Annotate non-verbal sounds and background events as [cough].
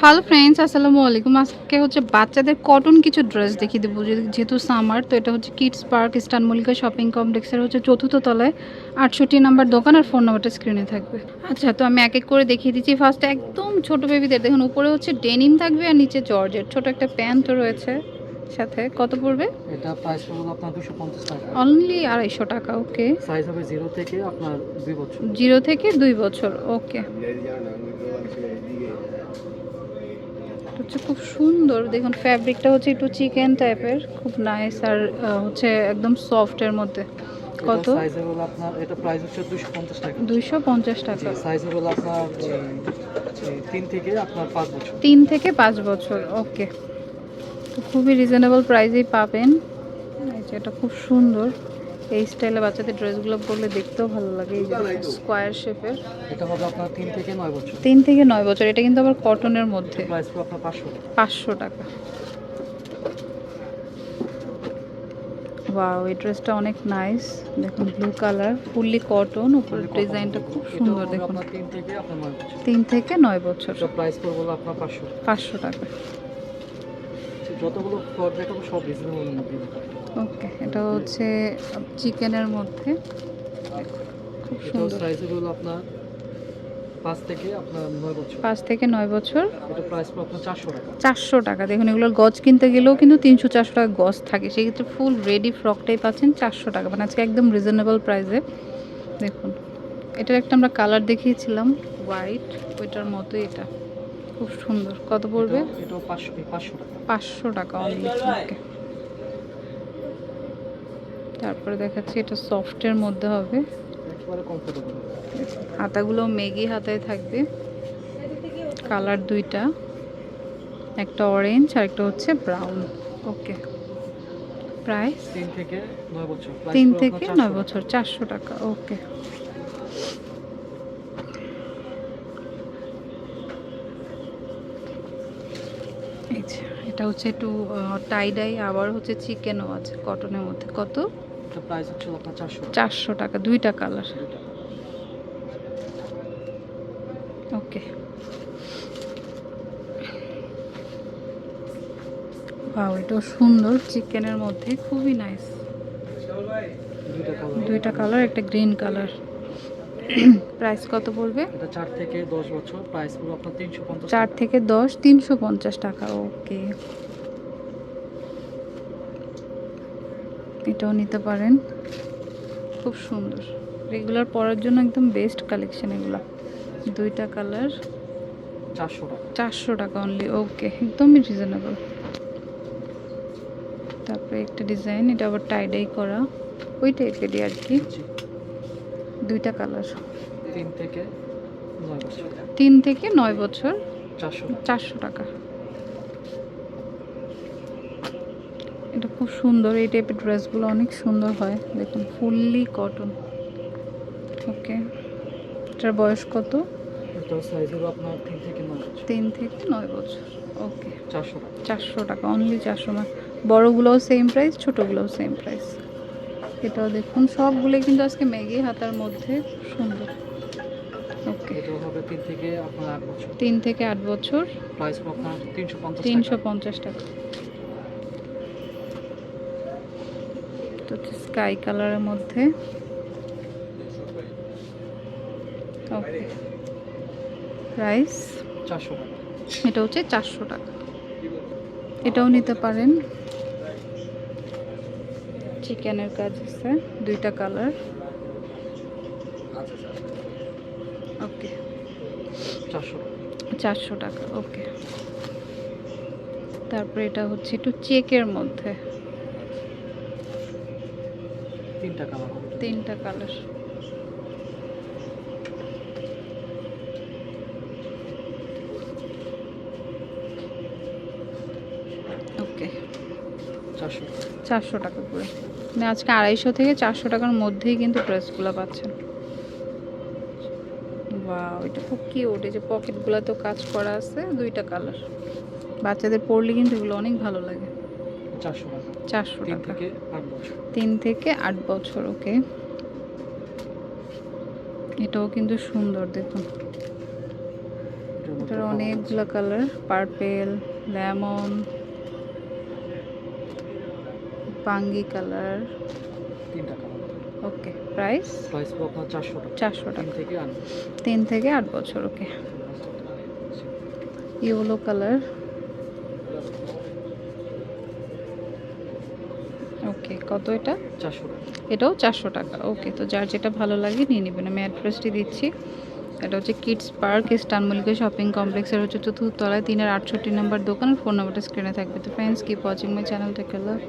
Hello friends আসসালামু আলাইকুম। আজকে হচ্ছে বাচ্চাদের কটন কিছু ড্রেস দেখিয়ে দেবো। যেহেতু সামার তো এটা হচ্ছে kids park eastern Mallika shopping কমপ্লেক্সের হচ্ছে চতুর্থ তলায় আটষট্টি নাম্বার দোকান আর ফোন নাম্বারটা স্ক্রিনে থাকবে। আচ্ছা তো আমি এক এক করে দেখিয়ে দিচ্ছি। ফার্স্টে একদম ছোট বেবিদের দেখুন উপরে হচ্ছে ডেনিম থাকবে আর নিচে জর্জের ছোট একটা প্যান্টও রয়েছে সাথে। কত পড়বে? এটা প্রাইস পড়বে আপনার দুশো পঞ্চাশ টাকা। অনলি আড়াইশো টাকা ওকে সাইজ হবে জিরো থেকে আপনার দুই বছর। জিরো থেকে দুই বছর ওকে হচ্ছে খুব সুন্দর। দেখুন ফ্যাব্রিকটা হচ্ছে একটু চিকেন টাইপের খুব নাইস আর হচ্ছে একদম সফটের মধ্যে। কত? সাইজ হলো আপনার এটা প্রাইস হচ্ছে দুশো পঞ্চাশ টাকা। দুইশো পঞ্চাশ টাকা। সাইজ হলো আপনার এই, এই, তিন থেকে আপনার পাঁচ বছর। তিন থেকে পাঁচ বছর ওকে তো খুবই রিজনেবল প্রাইসেই পাবেন। এই যে এটা খুব সুন্দর। এই স্টাইলে বাচ্চাদের ড্রেসগুলো পরলে দেখতেও ভালো লাগে এই স্কোয়ার শেপের। এটা হবে আপনার তিন থেকে নয় বছর। তিন থেকে নয় বছর এটা কিন্তু আবার কটনের মধ্যে। প্রাইস আপনার পাঁচশো টাকা। পাঁচশো টাকা। ওয়াও এই ড্রেসটা অনেক নাইস দেখুন ব্লু কালার ফুললি কটন উপরের ডিজাইনটা খুব সুন্দর দেখুন। আপনার তিন থেকে আপনার নয় বছর। তিন থেকে নয় বছর। এটা প্রাইস পড়বে আপনার পাঁচশো পাঁচশো টাকা। যতগুলো দেখাবো সব রিজনেবলের মধ্যে ওকে এটা হচ্ছে চিকেনের মধ্যে। খুব সুন্দর। সাইজ হলো আপনার পাঁচ থেকে আপনার নয় বছর। পাঁচ থেকে নয় বছর। এটা প্রাইস আপনার চারশো টাকা। চারশো টাকা। দেখুন এগুলোর গজ কিনতে গেলেও কিন্তু তিনশো চারশো টাকা গজ থাকে। সেক্ষেত্রে ফুল রেডি ফ্রকটাই পাচ্ছেন চারশো টাকা। মানে আজকে একদম রিজনেবল প্রাইসে দেখুন এটার একটা আমরা কালার দেখিয়েছিলাম হোয়াইট ওইটার মতো এটা। খুব সুন্দর। কত পড়বে? পাঁচশো টাকা। অনলি ওকে তারপরে দেখাচ্ছি এটা সফটের মধ্যে হবে। হাতাগুলো মেগি হাতায় থাকবে। কালার দুইটা। একটা অরেঞ্জ আর একটা হচ্ছে ব্রাউন ওকে প্রায় তিন থেকে নয় বছর। তিন থেকে নয় বছর চারশো টাকা। ওকে এই যে এটা হচ্ছে একটু টাই ডাই আবার হচ্ছে চিকেনও আছে কটনের মধ্যে। কত? চারশো। টাকা দুইটা কালার ওকে বাহ এটাও সুন্দর চিকেনের মধ্যে খুবই নাইস দুইটা কালার একটা গ্রিন কালার [coughs] প্রাইস কত পড়বে? এটা চার থেকে দশ বছর প্রাইস পুরো আপনার তিনশো পঞ্চাশ চার থেকে দশ তিনশো পঞ্চাশ টাকা ওকে। এটাও নিতে পারেন। খুব সুন্দর। রেগুলার পরার জন্য একদম বেস্ট কালেকশন এগুলো। দুইটা কালার চারশো টাকা। চারশো টাকা অনলি ওকে একদমই রিজনেবল তারপরে একটা ডিজাইন এটা আবার টাইডাই করা। ওই টাইপেরই আর কি। দুইটা কালার। তিন থেকে তিন থেকে নয় বছর। চারশো। টাকা। এটা খুব সুন্দর এই টাইপের ড্রেসগুলো অনেক সুন্দর হয়। দেখুন ফুললি কটন ওকে এটার বয়স কত? তিন থেকে নয় বছর। ওকে চারশো টাকা। চারশো টাকা অনলি চারশো বড়গুলোও সেম প্রাইস ছোটোগুলোও সেম প্রাইস এটাও দেখুন। সবগুলো কিন্তু আজকে ম্যাগি হাতার মধ্যে। সুন্দর। ওকে। তিন থেকে আপনার আট বছর। তিন থেকে আট বছর। প্রাইস পুরো আপনার তিনশো পঞ্চাশ টাকা। পঞ্চাশ টাকা। তো স্কাই কালারের মধ্যে। ওকে। প্রাইস? চারশো টাকা। এটা হচ্ছে চারশো টাকা। এটাও নিতে পারেন। চিকেনের কাজ আছে দুইটা কালার। ওকে। চারশো। টাকা ওকে। তারপরে এটা হচ্ছে একটু চেকের মধ্যে। তিনটা কালার তিনটা কালার। ওকে। চারশো টাকা করে। মানে আজকে আড়াইশো থেকে চারশো টাকার মধ্যেই কিন্তু ড্রেসগুলো পাচ্ছেন। বা এটা খুব কিউট এই যে পকেটগুলোতেও কাজ করা আছে দুইটা কালার বাচ্চাদের পরলে কিন্তু এগুলো অনেক ভালো লাগে। চারশো টাকা। তিন থেকে আট বছর। ওকে এটাও কিন্তু সুন্দর দেখুন। এটার অনেকগুলো কালার পার্পেল লেমন পাঙ্গি কালার। তিনটা কালার। Okay price? প্রাইস আপনার চারশো টাকা। চারশো তিন টাকা থেকে তিন থেকে আট বছর ওকে। Yellow colour. ওকে কত এটা? চারশো টাকা। এটাও চারশো টাকা ওকে। তো যার যেটা ভালো লাগে নিয়ে নেবেন। আমি অ্যাড্রেসটি দিচ্ছি। এটা হচ্ছে kids park eastern Mallika shopping কমপ্লেক্সের হচ্ছে চতুর্থ তলায় তিনের আটষট্টি নম্বর দোকান ফোন নাম্বারটা স্ক্রিনে থাকবে। তো friends keep watching my channel থেকে লাভ